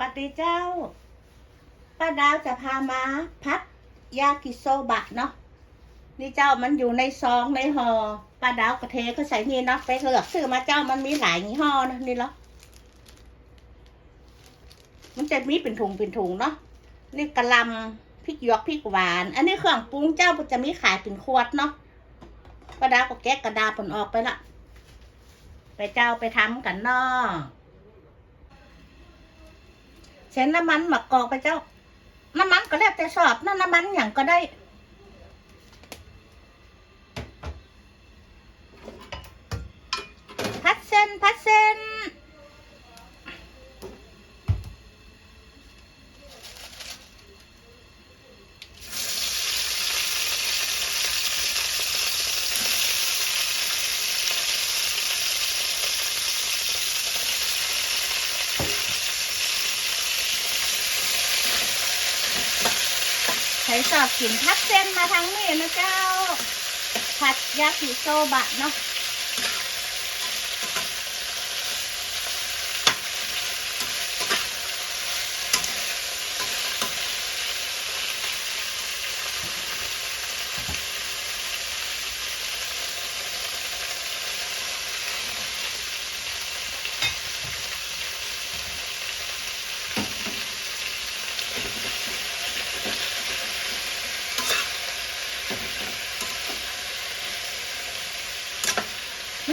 วัสดีเจ้า ป้าดาวจะพามาพัดยากิโซบะเนาะ นี่เจ้ามันอยู่ในซองในหอ่อ ป้าดาวกระเทก็ใส่นี่เนาะไปเลือกซื้อมาเจ้ามันมีหลายยี่ห้อนะนี่เหรอมันจะมีเป็นถุงเป็นถุงเนาะ นี่กระลำพริกหยวกพริกหวาน อันนี้เครื่องปรุงเจ้าจะมีขายเป็นขวดเนาะป้าดาวก็แกะกระดาษผลออกไปละ ไปเจ้าไปทำกันเนาะ เช่นน้ำมันหมักกอกไปเจ้า น้ำมันก็แล้วแต่ชอบนะน้ำมันอย่างก็ได้พัดเส้นพัดเส้น ใช้สอบกินทัดเส้นมาทั้งนี้นะเจ้า ผัดยากิโซบะเนาะ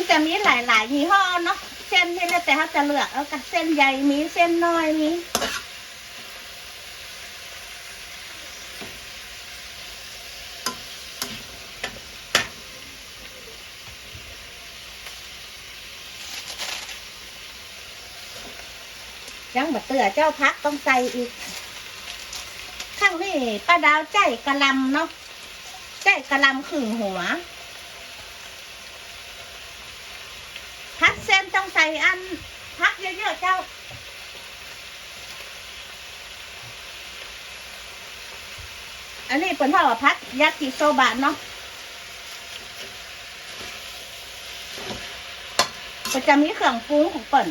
จะมีหลายๆยี่ห้อเนาะเส้นนี่แล้วแต่เขาจะเลือกเอากับเส้นใหญ่มีเส้นน้อยมียังบะเตือเจ้าพักต้องใส่อีก ข้างนี้ป้าดาวใจกระลำเนาะใจกระลำขึงหัว พัดเส้นต้ องใส่อันพักเยอะๆเจ้า อันนี้เป็นพ่าว่าพัดยากิโซบะเนาะประจะมีเครื่องปรุงของเปิ่น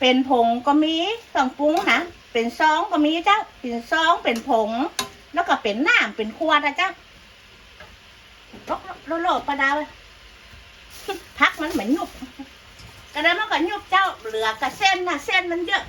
เป็นผงก็มีต้องปรุงนะเป็นซองก็มีเจ้าเป็นซองเป็นผง แล้วก็เป็นน้ำเป็นขวดนะเจ้าโลโลกประดาวพักมันเหมือนยุบกระนั้นมันก็ยุบเจ้าเหลือกับเส้นนะเส้นมันเยอะ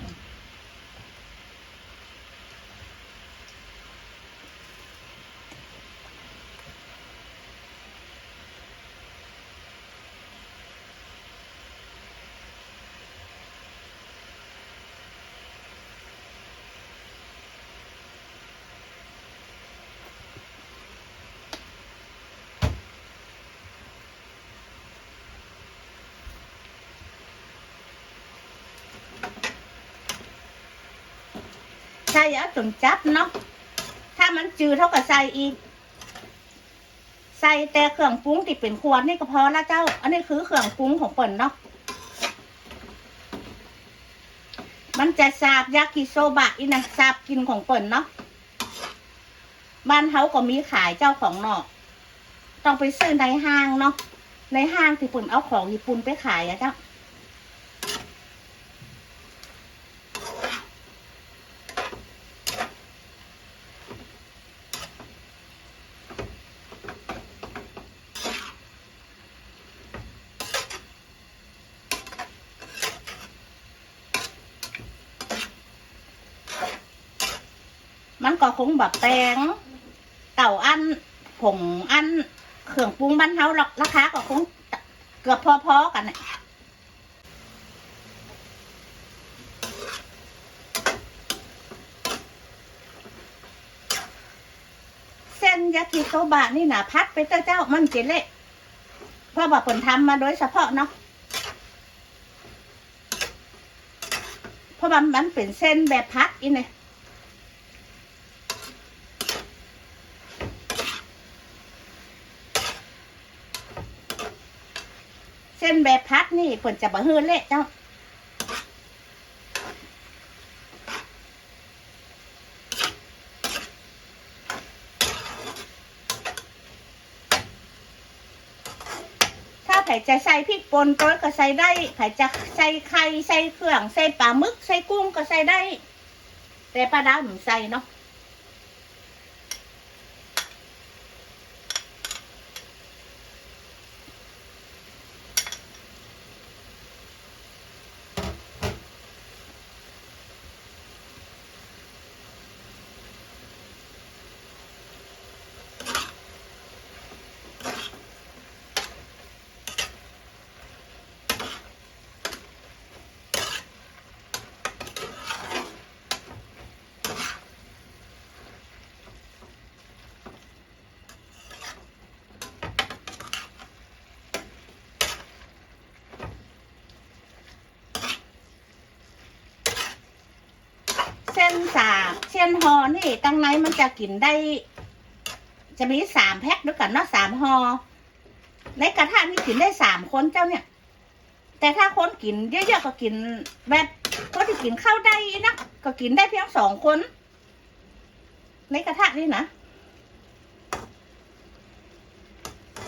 ใช่เอาจนจับเนาะถ้ามันจืดเท่ากับใส่อีก ใส่แต่เครื่องปรุงที่เป็นขวดนี่ก็พอละเจ้า อันนี้คือเครื่องปรุงของเปิ่นเนาะมันจะสาบยากิโซบะอีนะสาบกินของเปิ่นเนาะบ้านเขาก็มีขายเจ้าของเนอกต้องไปซื้อในห้างเนาะในห้างที่เปิ่นเอาของญี่ปุ่นไปขายอะเจ้า มันก็คงแบบแปงเต่าอันผงอันเครื่องปรุงบ้านเฮาหรอกราคาก็คงเกือบพอๆกันน่ะเส้นยากิโซบะนี่นะพัดไปเจ้าเจ้ามันเจเละเพราะว่าผลทำมาโดยเฉพาะเนาะเพราะว่ามันเป็นเส้นแบบพัดอีเนี่ย เส้นแบบพัดนี่เพิ่นจะบะฮือเละเจ้าไผ่จะใส่พริกป่นก็ก็ใส่ได้ไผ่จะใส่ไข่ใส่เครื่อง ใส่ปลาหมึก ใส่กุ้งก็ใส่ได้ แต่ปลาดาผมใส่เนาะาบเส้นฮอนี่ตั้งไหนมันจะกินได้ จะมีสามแพ็คด้วยกันเนาะสามฮอในกระทะนี่กินได้สามคนเจ้าเนี่ย แต่ถ้าคนกินเยอะๆก็กินแบบก็ที่กินข้าวได้นะก็กินได้เพียงสองคน ในกระทะนี่นะ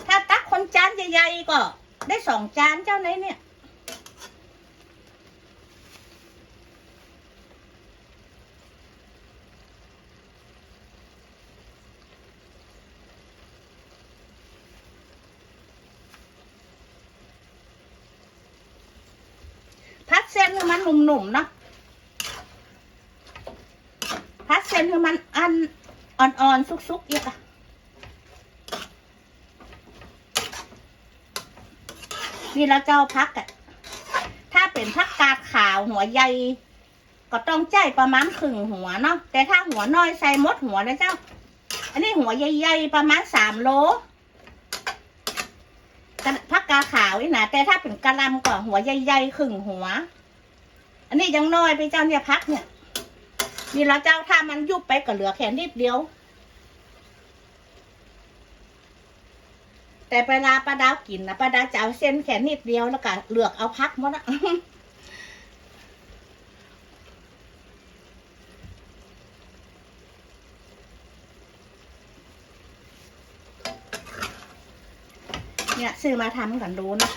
ถ้าตักคนจานใหญ่ๆก็ได้สองจานเจ้าไหนเนี่ย นให้มันหนุ่มๆเนาะพัดเส้นให้มันอันอ่อนๆสุกๆอีกอะนี่เราเจ้าพักอะถ้าเป็นพักกาดขาวหัวใหญ่ก็ต้องใจประมาณครึ่งหัวเนาะแต่ถ้าหัวน้อยใส่มดหัวนะเจ้า อันนี้หัวใหญ่ๆประมาณสามโลพักกาขาวนี่นะแต่ถ้าเป็นกะลำก็หัวใหญ่ๆครึ่งหัว อันนี้ยังน้อยไปเจ้าเนี่ยพักเนี่ยนี่เราเจ้าถ้ามันยุบไปก็เหลือแค่นิดเดียว แต่เวลาป้าดาวกินนะป้าดาวจะเอาเส้นแค่นิดเดียวแล้วก็เลือกเอาพักหมดนะเนี่ยซื้อมาทำกันดูนะ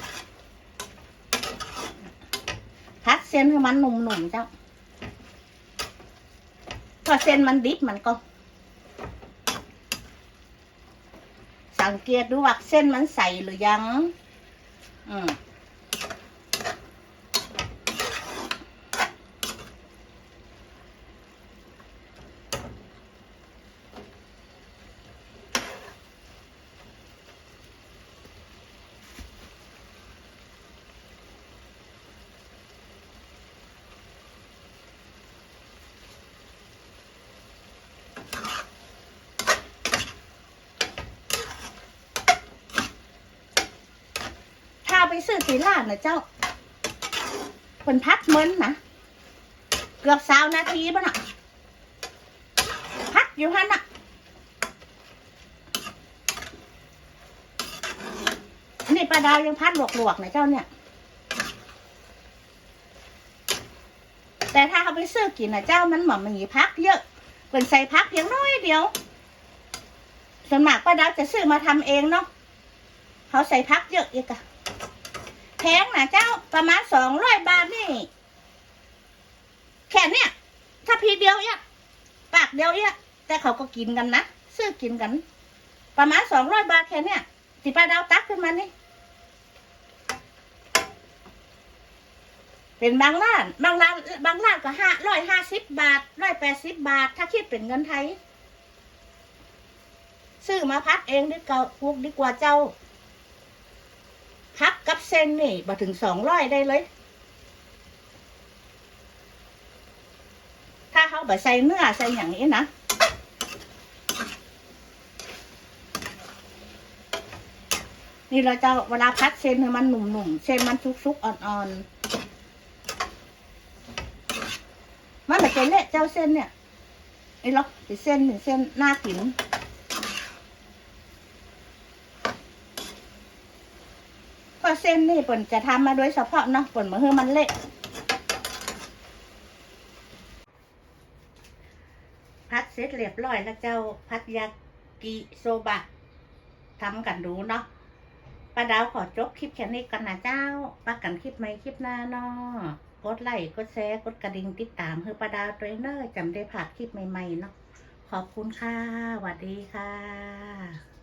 พัดเส้นให้มันหนุ่มๆเจ้าถ้าเส้นมันดิบมันก็ สังเกตดูว่าเส้นมันใสหรือยัง อืม ซื้อตีลาดนะเจ้าเป็นพัดเหมือนนะเกือบสาวนาทีป่ะน่ะพัดอยู่ฮันน่ะนี่ปลาดาวยังพัดหลวกๆนะเจ้าเนี่ย แต่ถ้าเขาไปซื้อกินนะเจ้ามันหมอมมีพักเยอะเป็นใส่พักเพียงน้อยเดียวส่วนมากป้าดาวจะซื้อมาทำเองเนาะเขาใส่พักเยอะอีกอะ แพงนะเจ้าประมาณสองร้อยบาทนี่แค่เนี้ยถ้าพีเดียวเอี้ยปากเดียวเอี้ยแต่เขาก็กินกันนะซื้อกินกัน ประมาณสองร้อยบาทแค่เนี้ยที่ป้าดาวตักขึ้นมานี่เป็นบางร้านบางร้านบางร้านก็ห้าร้อยห้าสิบบาทร้อยแปดสิบบาท ถ้าคิดเป็นเงินไทย ซื้อมาพัดเองดีกว่าพวกดีกว่าเจ้า เส้นนี่มาถึงสองร้อยได้เลย ถ้าเขาแบบใส่เนื้อใส่อย่างนี้นะนี่เราจะเวลาพัดเส้นให้มันหนุ่มๆ เส้นมันซุกๆ อ่อนๆ มันแบบเละเจ้าเส้นเนี่ยไอ้ล็อกเป็นเส้นเป็นเส้นหน้ากิน ก็เส้นนี่เปิ่นจะทำมาโดยเฉพาะเนาะเปิ่นมาเฮือมันเละพัดเสร็จเรียบร้อยแล้วเจ้าพัดยากิโซบะทำกันดูเนาะป้าดาวขอจบคลิปแค่นี้กันนะเจ้าปักกันคลิปใหม่คลิปหน้าเนาะกดไลค์กดแชร์กดกระดิ่งติดตามเพื่อป้าดาวตัวเนอร์จำได้ผ่านคลิปใหม่ๆเนาะขอบคุณค่ะสวัสดีค่ะ